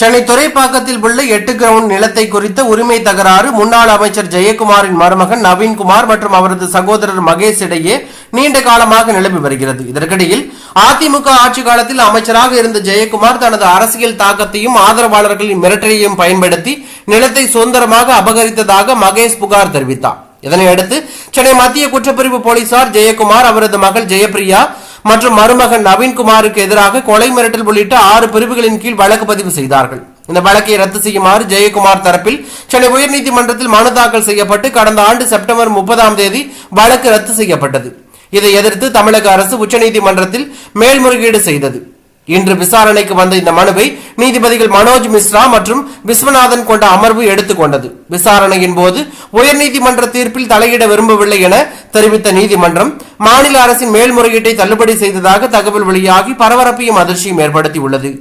சென்னை துறைப்பாக்கத்தில் உள்ள எட்டு கிரவுண்ட் நிலத்தை குறித்த உரிமை தகராறு முன்னாள் அமைச்சர் ஜெயக்குமாரின் மருமகன் நவீன்குமார் மற்றும் அவரது சகோதரர் மகேஷ் இடையே நீண்ட காலமாக நிலவி வருகிறது. இதற்கிடையில் அதிமுக ஆட்சி காலத்தில் அமைச்சராக இருந்த ஜெயக்குமார் தனது அரசியல் தாக்கத்தையும் ஆதரவாளர்களின் மிரட்டலையும் பயன்படுத்தி நிலத்தை சுதந்திரமாக அபகரித்ததாக மகேஷ் புகார் தெரிவித்தார். இதனையடுத்து சென்னை மத்திய குற்றப்பிரிவு போலீசார் ஜெயக்குமார் அவரது மகள் ஜெயபிரியா மற்றும் மருமகன் நவீன்குமாருக்கு எதிராக கொலை மிரட்டல் உள்ளிட்ட ஆறு பிரிவுகளின் கீழ் வழக்கு பதிவு செய்தார்கள். இந்த வழக்கை ரத்து செய்யுமாறு ஜெயக்குமார் தரப்பில் சென்னை உயர்நீதிமன்றத்தில் மனு தாக்கல் செய்யப்பட்டு கடந்த ஆண்டு செப்டம்பர் முப்பதாம் தேதி வழக்கு ரத்து செய்யப்பட்டது. இதை எதிர்த்து தமிழக அரசு உச்சநீதிமன்றத்தில் மேல்முறையீடு செய்தது. இன்று விசாரணைக்கு வந்த இந்த மனுவை நீதிபதிகள் மனோஜ் மிஸ்ரா மற்றும் விஸ்வநாதன் கொண்ட அமர்வு எடுத்துக்கொண்டது. விசாரணையின் போது உயர்நீதிமன்ற தீர்ப்பில் தலையிட விரும்பவில்லை என தெரிவித்த நீதிமன்றம் மாநில அரசின் மேல்முறையீட்டை தள்ளுபடி செய்ததாக தகவல் வெளியாகி பரபரப்பையும் அதிர்ச்சியும் ஏற்படுத்தியுள்ளது.